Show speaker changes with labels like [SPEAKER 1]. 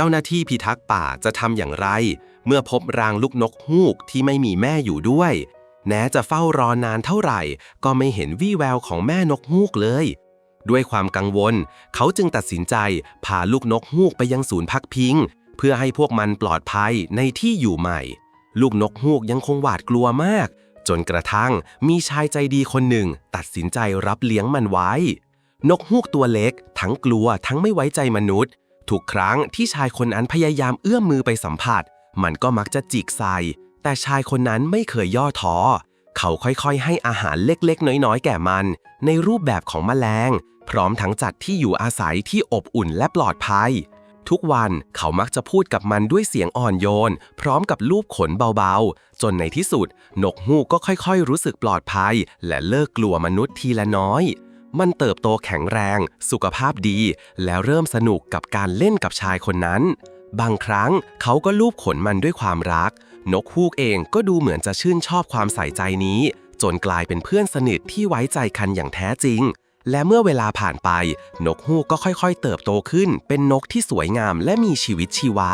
[SPEAKER 1] เจ้าหน้าที่พิทักษ์ป่าจะทำอย่างไร เมื่อพบรางลูกนกฮูกที่ไม่มีแม่อยู่ด้วยแม้จะเฝ้ารอนานเท่าไหร่ ก็ไม่เห็นวี่แววของแม่นกฮูกเลย ด้วยความกังวล เขาจึงตัดสินใจพาลูกนกฮูกไปยังศูนย์พักพิง เพื่อให้พวกมันปลอดภัยในที่อยู่ใหม่ ลูกนกฮูกยังคงหวาดกลัวมาก จนกระทั่งมีชายใจดีคนหนึ่ง ตัดสินใจรับเลี้ยงมันไว้ นกฮูกตัวเล็ก ทั้งกลัวทั้งไม่ไว้ใจมนุษย์ ทุกครั้งที่ชายคนนั้นพยายามเอื้อมมือไปสัมผัส มันก็มักจะจิกใส่ แต่ชายคนนั้นไม่เคยย่อท้อ เขาค่อยๆ ให้อาหารเล็กๆ น้อยๆ แก่มัน ในรูปแบบของแมลง พร้อมทั้งจัดที่อยู่อาศัยที่อบอุ่นและปลอดภัย ทุกวันเขามักจะพูดกับมันด้วยเสียงอ่อนโยน พร้อมกับลูบขนเบาๆ จนในที่สุด นกฮูกก็ค่อยๆ รู้สึกปลอดภัย และเลิกกลัวมนุษย์ทีละน้อย มันเติบโตแข็งแรง สุขภาพดี แล้วเริ่มสนุกกับการเล่นกับชายคนนั้น บางครั้งเขาก็ลูบขนมันด้วยความรัก นกฮูกเองก็ดูเหมือนจะชื่นชอบความใส่ใจนี้ จนกลายเป็นเพื่อนสนิทที่ไว้ใจกันอย่างแท้จริง และเมื่อเวลาผ่านไป นกฮูกก็ค่อยๆ เติบโตขึ้น เป็นนกที่สวยงามและมีชีวิตชีวา